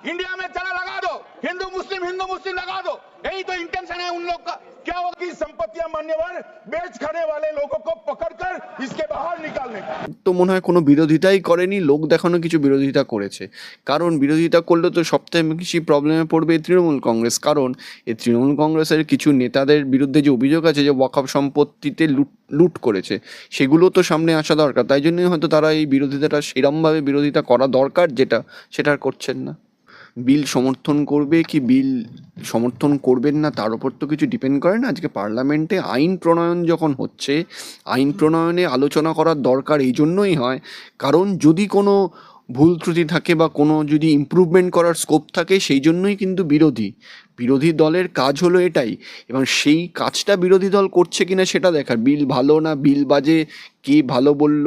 India में चला लगा दो हिंदू मुस्लिम हिंदू मुस्लिम लगा दो यही तो इंटेंशन है उन लोग का क्या होगा कि संपत्तियां मान्यवर बेच खाने वाले लोगों को पकड़कर इसके बाहर निकालने का তো মনে হয় কোনো বিরোধিতাই করেনি লোক দেখানো কিছু বিরোধিতা করেছে কারণ বিরোধিতা করলে তো সবথেকে বেশি প্রবলেমে পড়বে এই তৃণমূল কংগ্রেস কারণ এই তৃণমূল কংগ্রেসের কিছু নেতাদের বিরুদ্ধে যে অভিযোগ আছে যে ওয়াকফ সম্পত্তিতে লুট লুট করেছে সেগুলো তো সামনে আসা দরকার তাই জন্যই হয়তো তারা এই বিরোধিতাটা সেরমভাবে বিরোধিতা করা দরকার যেটা সেটা আর করছেন না বিল সমর্থন করবে কি বিল সমর্থন করবেন না, তার উপর তো কিছু ডিপেন্ড করে না। আজকে পার্লামেন্টে আইন প্রণয়ন যখন হচ্ছে, আইন প্রণয়নে আলোচনা করার দরকার এই জন্যই হয়। কারণ যদি কোনো ভুল ত্রুটি থাকে বা কোনো যদি ইম্প্রুভমেন্ট করার স্কোপ থাকে, সেই জন্যই কিন্তু বিরোধী। বিরোধী দলের কাজ হলো এটাই। এবং সেই কাজটা বিরোধী দল করছে কিনা সেটা দেখার। বিল ভালো না? বিল বাজে? কে ভালো বলল?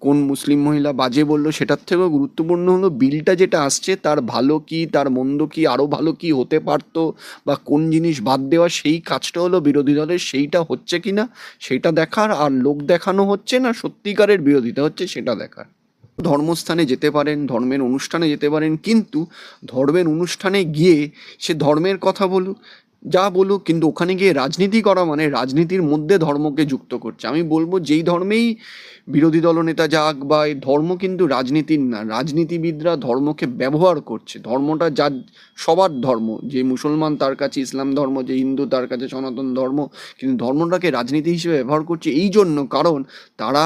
কোন মুসলিম মহিলা বাজে বলল? সেটার থেকেও গুরুত্বপূর্ণ হলো বিলটা যেটা আসছে, তার ভালো কি, তার মন্দ কি আরও ভালো কি হতে পারতো বা কোন জিনিস বাদ দেওয়া, সেই কাজটা হলো বিরোধী দলের সেইটা হচ্ছে কি না সেটা দেখার আর লোক দেখানো হচ্ছে না সত্যিকারের বিরোধিতা হচ্ছে সেটা দেখার। ধর্মস্থানে যেতে পারেন, ধর্মের অনুষ্ঠানে যেতে পারেন, কিন্তু ধর্মের অনুষ্ঠানে গিয়ে সে ধর্মের কথা বলুক, যা বলুক, কিন্তু ওখানে গিয়ে রাজনীতি করা মানে রাজনীতির মধ্যে ধর্মকে যুক্ত করছে। আমি বলব যেই ধর্মেই বিরোধী দলনেতা যাক বা এই ধর্ম কিন্তু রাজনীতির না, রাজনীতিবিদরা ধর্মকে ব্যবহার করছে। ধর্মটা যার, সবার ধর্ম, যে মুসলমান তার কাছে ইসলাম ধর্ম, যে হিন্দু তার কাছে সনাতন ধর্ম, কিন্তু ধর্মটাকে রাজনীতি হিসেবে ব্যবহার করছে। এই জন্য কারণ তারা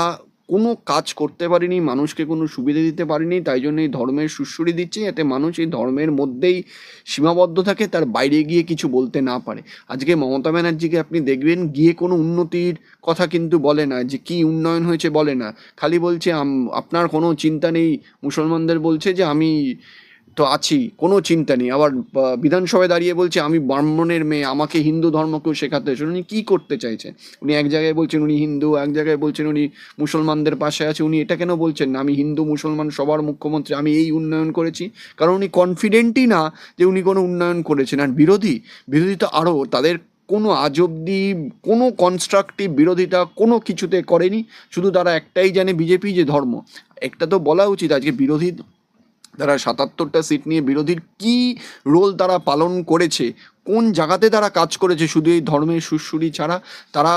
কোনো কাজ করতে পারিনি, মানুষকে কোনো সুবিধা দিতে পারিনি, তাই জন্য এই ধর্মের সুশ্রুরি দিচ্ছে যাতে মানুষ এই ধর্মের মধ্যেই সীমাবদ্ধ থাকে, তার বাইরে গিয়ে কিছু বলতে না পারে। আজকে মমতা ব্যানার্জিকে আপনি দেখবেন, গিয়ে কোনো উন্নতির কথা কিন্তু বলে না, যে কি উন্নয়ন হয়েছে বলে না। খালি বলছে আপনার কোনো চিন্তা নেই, মুসলমানদের বলছে যে আমি তো আছি, কোনো চিন্তা নেই। আবার বিধানসভায় দাঁড়িয়ে বলছে, আমি ব্রাহ্মণের মেয়ে, আমাকে হিন্দু ধর্মকেও শেখাতে হয়েছে উনি কী করতে চাইছেন উনি এক জায়গায় বলছেন উনি হিন্দু, এক জায়গায় বলছেন উনি মুসলমানদের পাশে আছে। উনি এটা কেন বলছেন না? আমি হিন্দু, মুসলমান সবার মুখ্যমন্ত্রী, আমি এই উন্নয়ন করেছি। কারণ উনি কনফিডেন্টই না যে উনি কোনো উন্নয়ন করেছেন। আর বিরোধী বিরোধী তো আরও তাদের কোনো আজ অব্দি কোনো কনস্ট্রাকটিভ বিরোধিতা কোনো কিছুতে করেনি। শুধু তারা একটাই জানে বিজেপি যে ধর্ম। একটা তো বলা উচিত, আজকে বিরোধী তারা সাতাত্তরটা সিট নিয়ে বিরোধীর কি রোল তারা পালন করেছে? কোন জায়গাতে তারা কাজ করেছে? শুধু এই ধর্মের সুশ্রুরি ছাড়া তারা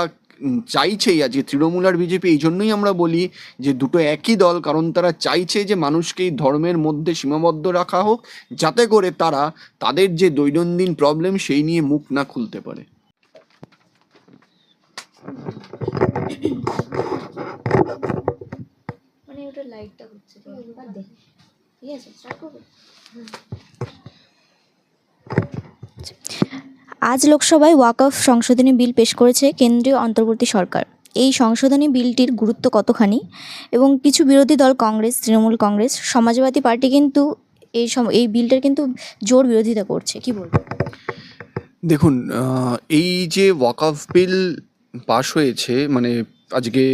চাইছেই আজকে তৃণমূল আর বিজেপি এই জন্যই আমরা বলি যে দুটো একই দল কারণ তারা চাইছে যে মানুষকে এই ধর্মের মধ্যে সীমাবদ্ধ রাখা হোক যাতে করে তারা তাদের যে দৈনন্দিন প্রবলেম সেই নিয়ে মুখ না খুলতে পারে। মানে ওটা লাইটটা হচ্ছে। ঠিক আছে স্টার্ট করব আজ লোকসভায় ওয়াকফ সংশোধনী বিল পেশ করেছে কেন্দ্রীয় অন্তর্বর্তী সরকার। এই সংশোধনী বিলটির গুরুত্ব কতখানি? এবং কিছু বিরোধী দল কংগ্রেস তৃণমূল কংগ্রেস সমাজবাদী পার্টি কিন্তু এই সম এই বিলটার কিন্তু জোর বিরোধিতা করছে। কি বলব? দেখুন এই যে ওয়াকফ বিল পাশ হয়েছে মানে আজকে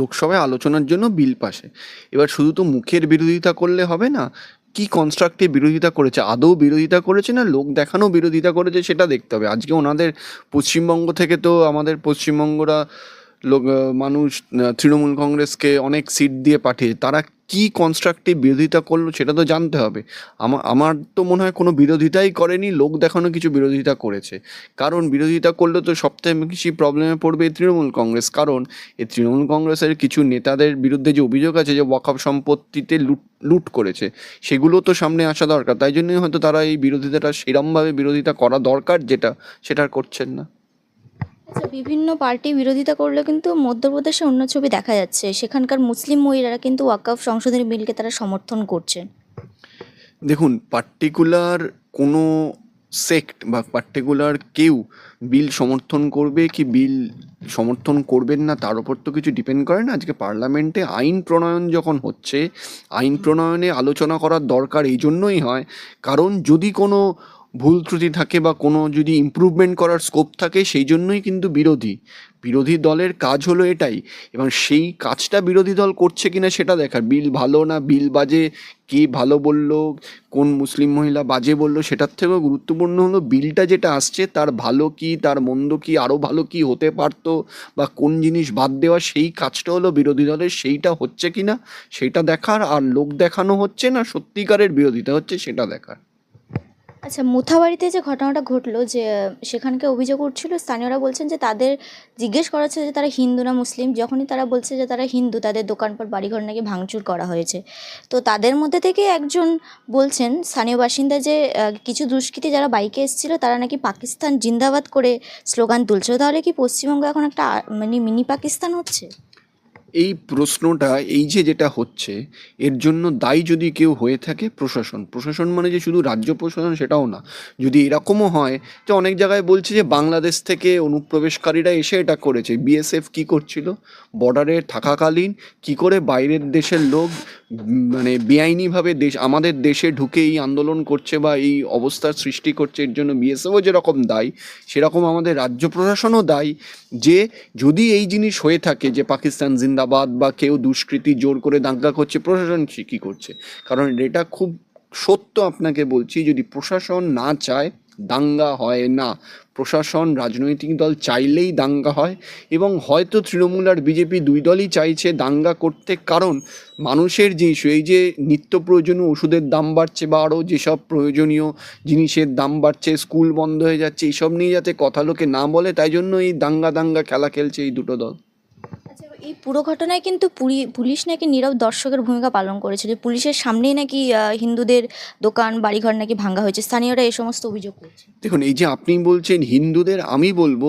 লোকসভায় আলোচনার জন্য বিল পাশে। এবার শুধু তো মুখের বিরোধিতা করলে হবে না, কি কনস্ট্রাক্টে বিরোধিতা করেছে? আদৌ বিরোধিতা করেছে না লোক দেখানো বিরোধিতা করেছে সেটা দেখতে হবে। আজকে ওনাদের পশ্চিমবঙ্গ থেকে তো আমাদের পশ্চিমবঙ্গরা লোক মানুষ তৃণমূল কংগ্রেসকে অনেক সিট দিয়ে পাঠিয়ে তারা কি কনস্ট্রাকটিভ বিরোধিতা করল সেটা তো জানতে হবে। আমার আমার তো মনে হয় কোনো বিরোধিতাই করেনি, লোক দেখানো কিছু বিরোধিতা করেছে। কারণ বিরোধিতা করলে তো সবথেকে বেশি প্রবলেমে পড়বে এই তৃণমূল কংগ্রেস। কারণ এই তৃণমূল কংগ্রেসের কিছু নেতাদের বিরুদ্ধে যে অভিযোগ আছে যে ওয়াকফ সম্পত্তিতে লুট লুট করেছে, সেগুলো তো সামনে আসা দরকার। তাই জন্যই হয়তো তারা এই বিরোধিতাটা সেরমভাবে বিরোধিতা করা দরকার যেটা, সেটা করছেন না। বিভিন্ন পার্টি বিরোধিতা করলে কিন্তু মধ্যপ্রদেশে অন্য ছবি দেখা যাচ্ছে। সেখানকার মুসলিম মহিলারা কিন্তু ওয়াকফ সংশোধনী বিলকে তারা সমর্থন করছেন। দেখুন পার্টিকুলার কোনো সেক্ট বা পার্টিকুলার কেউ বিল সমর্থন করবে কি বিল সমর্থন করবেন না, তার উপর তো কিছু ডিপেন্ড করে না। আজকে পার্লামেন্টে আইন প্রণয়ন যখন হচ্ছে, আইন প্রণয়নে আলোচনা করার দরকার এই জন্যই হয়। কারণ যদি কোনো ভুল ত্রুটি থাকে বা কোনো যদি ইমপ্রুভমেন্ট করার স্কোপ থাকে, সেই জন্যই কিন্তু বিরোধী। বিরোধী দলের কাজ হলো এটাই, এবং সেই কাজটা বিরোধী দল করছে কিনা সেটা দেখার। বিল ভালো না, বিল বাজে, কে ভালো বলল, কোন মুসলিম মহিলা বাজে বলল, সেটার থেকেও গুরুত্বপূর্ণ হলো বিলটা যেটা আসছে, তার ভালো কি, তার মন্দ কি আরও ভালো কি হতে পারতো, বা কোন জিনিস বাদ দেওয়া, সেই কাজটা হলো বিরোধী দলের, সেইটা হচ্ছে কি না সেইটা দেখার, আর লোক দেখানো হচ্ছে না সত্যিকারের বিরোধিতা হচ্ছে, সেটা দেখার। আচ্ছা মুথাবাড়িতে যে ঘটনাটা ঘটলো যে, সেখানকে অভিযোগ উঠছিল, স্থানীয়রা বলছেন যে তাদের জিজ্ঞেস করা যে তারা হিন্দু না মুসলিম। যখনই তারা বলছে যে তারা হিন্দু, তাদের দোকানপাট, বাড়িঘর নাকি ভাঙচুর করা হয়েছে। তো তাদের মধ্যে থেকে একজন বলছেন, স্থানীয় বাসিন্দা যে কিছু দুষ্কৃতী যারা বাইকে এসেছিল, তারা নাকি পাকিস্তান জিন্দাবাদ করে স্লোগান তুলছিল তাহলে কি পশ্চিমবঙ্গ এখন একটা মানে মিনি পাকিস্তান হচ্ছে? এই প্রশ্নটা, এই যে যেটা হচ্ছে, এর জন্য দায়ী যদি কেউ হয়ে থাকে প্রশাসন। প্রশাসন মানে যে শুধু রাজ্য প্রশাসন সেটাও না। যদি এরকমও হয় যে অনেক জায়গায় বলছে যে বাংলাদেশ থেকে অনুপ্রবেশকারীরা এসে এটা করেছে। বিএসএফ কি করছিল? বর্ডারে থাকাকালীন কি করে বাইরের দেশের লোক মানে বেআইনিভাবে দেশ, আমাদের দেশে ঢুকে এই আন্দোলন করছে বা এই অবস্থার সৃষ্টি করছে, এর জন্য বিএসএফও যেরকম দায়ী, সেরকম আমাদের রাজ্য প্রশাসনও দায়ী। যে যদি এই জিনিস হয়ে থাকে যে পাকিস্তান জিন্দাবাদ বা কেউ দুষ্কৃতি জোর করে দাঙ্গা করছে, প্রশাসন কী করছে? কারণ এটা খুব সত্য আপনাকে বলছি, যদি প্রশাসন না চায় দাঙ্গা হয় না। প্রশাসন, রাজনৈতিক দল চাইলেই দাঙ্গা হয় এবং হয়তো তৃণমূল আর বিজেপি দুই দলই চাইছে দাঙ্গা করতে। কারণ মানুষের যে ইস্যু, এই যে নিত্য প্রয়োজনীয় ওষুধের দাম বাড়ছে বা আরও যেসব প্রয়োজনীয় জিনিসের দাম বাড়ছে, স্কুল বন্ধ হয়ে যাচ্ছে এইসব নিয়ে যাতে কথা লোকে না বলে, তাই জন্য এই দাঙ্গা দাঙ্গা খেলা খেলছে এই দুটো দল। এই পুরো ঘটনায় কিন্তু পুলিশ নাকি নীরব দর্শকের ভূমিকা পালন করেছিল পুলিশের সামনেই নাকি হিন্দুদের দোকান, বাড়িঘর নাকি ভাঙা হয়েছে। স্থানীয়রা এই সমস্ত অভিযোগ করছে। দেখুন, এই যে আপনি বলছেন হিন্দুদের, আমি বলব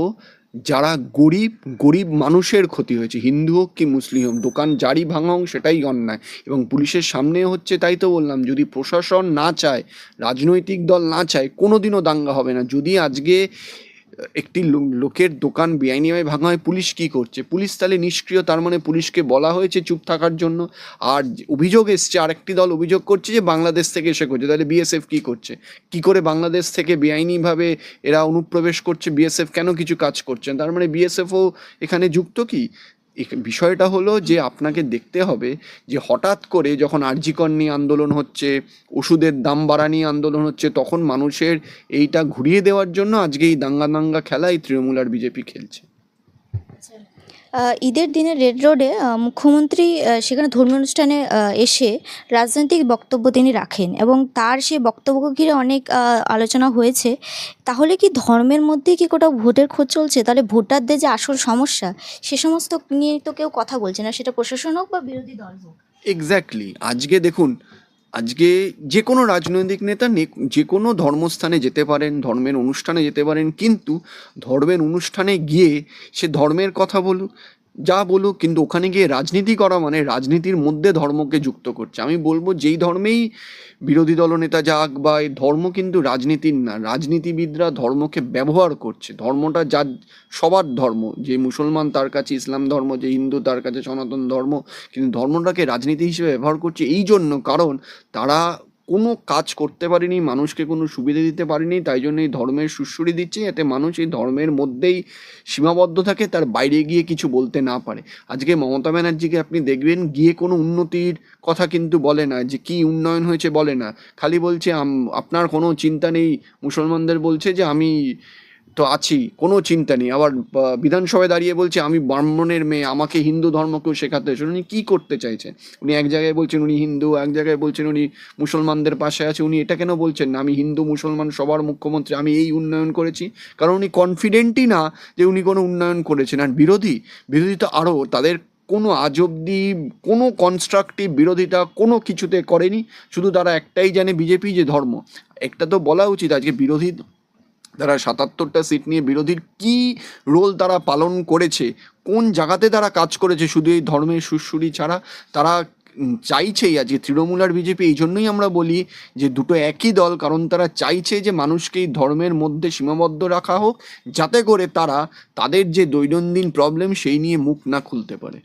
যারা গরিব গরিব মানুষের ক্ষতি হয়েছে, হিন্দু হোক কি মুসলিম হোক, দোকান জারি ভাঙা হোক সেটাই অন্যায়। এবং পুলিশের সামনে হচ্ছে তাই তো বললাম, যদি প্রশাসন না চায়, রাজনৈতিক দল না চায়, কোনোদিনও দাঙ্গা হবে না। যদি আজকে একটি লোকের দোকান বেআইনিভাবে ভাঙা হয়, পুলিশ কি করছে? পুলিশ তাহলে নিষ্ক্রিয়, তার মানে পুলিশকে বলা হয়েছে চুপ থাকার জন্য। আর অভিযোগ এসছে, আরেকটি দল অভিযোগ করছে যে বাংলাদেশ থেকে এসে করছে। তাহলে বিএসএফ কি করছে? কি করে বাংলাদেশ থেকে বেআইনিভাবে এরা অনুপ্রবেশ করছে? বিএসএফ কেন কিছু কাজ করছেন তার মানে বিএসএফও এখানে যুক্ত কি? বিষয়টা হলো যে আপনাকে দেখতে হবে যে হঠাৎ করে যখন আর্জিকর নিয়ে আন্দোলন হচ্ছে, ওষুধের দাম বাড়া নিয়ে আন্দোলন হচ্ছে, তখন মানুষের এইটা ঘুরিয়ে দেওয়ার জন্য আজকে এই দাঙ্গা দাঙ্গা খেলা এই তৃণমূল আর বিজেপি খেলছে। ঈদের দিনে রেড রোডে মুখ্যমন্ত্রী সেখানে ধর্মীয় অনুষ্ঠানে এসে রাজনৈতিক বক্তব্য তিনি রাখেন এবং তার সেই বক্তব্যকে ঘিরে অনেক আলোচনা হয়েছে। তাহলে কি ধর্মের মধ্যে কি কোথাও ভোটের খোঁজ চলছে? তাহলে ভোটারদের যে আসল সমস্যা, সে সমস্ত নিয়ে তো কেউ কথা বলছে না। সেটা প্রশাসন হোক বা বিরোধী দল হোক। এক্স্যাক্টলি আজকে দেখুন আজকে যে কোনো রাজনৈতিক নেতা যে কোনো ধর্মস্থানে যেতে পারেন, ধর্মের অনুষ্ঠানে যেতে পারেন, কিন্তু ধর্মের অনুষ্ঠানে গিয়ে সে ধর্মের কথা বলুক যা বলুক, কিন্তু ওখানে গিয়ে রাজনীতি করা মানে রাজনীতির মধ্যে ধর্মকে যুক্ত করছে। আমি বলব যেই ধর্মেই বিরোধী দলনেতা যাক বা এই ধর্ম কিন্তু রাজনীতির না, রাজনীতিবিদরা ধর্মকে ব্যবহার করছে। ধর্মটা যার, সবার ধর্ম। যে মুসলমান তার কাছে ইসলাম ধর্ম, যে হিন্দু তার কাছে সনাতন ধর্ম, কিন্তু ধর্মটাকে রাজনীতি হিসেবে ব্যবহার করছে। এই জন্য কারণ তারা কোনো কাজ করতে পারিনি, মানুষকে কোনো সুবিধা দিতে পারিনি, তাই জন্য এই ধর্মের সুশ্রুরি দিচ্ছে যাতে মানুষ এই ধর্মের মধ্যেই সীমাবদ্ধ থাকে, তার বাইরে গিয়ে কিছু বলতে না পারে। আজকে মমতা ব্যানার্জিকে আপনি দেখবেন, গিয়ে কোনো উন্নতির কথা কিন্তু বলে না, যে কি উন্নয়ন হয়েছে বলে না। খালি বলছে আপনার কোনো চিন্তা নেই। মুসলমানদের বলছে যে, আমি তো আছি, কোনো চিন্তা নেই। আবার বিধানসভায় দাঁড়িয়ে বলছে, আমি ব্রাহ্মণের মেয়ে, আমাকে হিন্দু ধর্মকেও শেখাতে হয়েছে। উনি কী করতে চাইছেন? উনি এক জায়গায় বলছেন উনি হিন্দু, এক জায়গায় বলছেন উনি মুসলমানদের পাশে আছে। উনি এটা কেন বলছেন না? আমি হিন্দু, মুসলমান সবার মুখ্যমন্ত্রী, আমি এই উন্নয়ন করেছি। কারণ উনি কনফিডেন্টই না যে উনি কোনো উন্নয়ন করেছেন। আর বিরোধী বিরোধী তো আরও, তাদের কোনো আজ অব্দি কোনো কনস্ট্রাকটিভ বিরোধিতা কোনো কিছুতে করেনি। শুধু তারা একটাই জানে, বিজেপি যে ধর্ম। একটা তো বলা উচিত, আজকে বিরোধী তারা সাতাত্তরটা সিট নিয়ে বিরোধীর কি রোল তারা পালন করেছে? কোন জায়গাতে তারা কাজ করেছে? শুধু এই ধর্মের সুশ্রুরি ছাড়া? তারা চাইছেই আজকে তৃণমূল আর বিজেপি, এই জন্যই আমরা বলি যে দুটো একই দল, কারণ তারা চাইছে যে মানুষকে এই ধর্মের মধ্যে সীমাবদ্ধ রাখা হোক, যাতে করে তারা তাদের যে দৈনন্দিন প্রবলেম সেই নিয়ে মুখ না খুলতে পারে।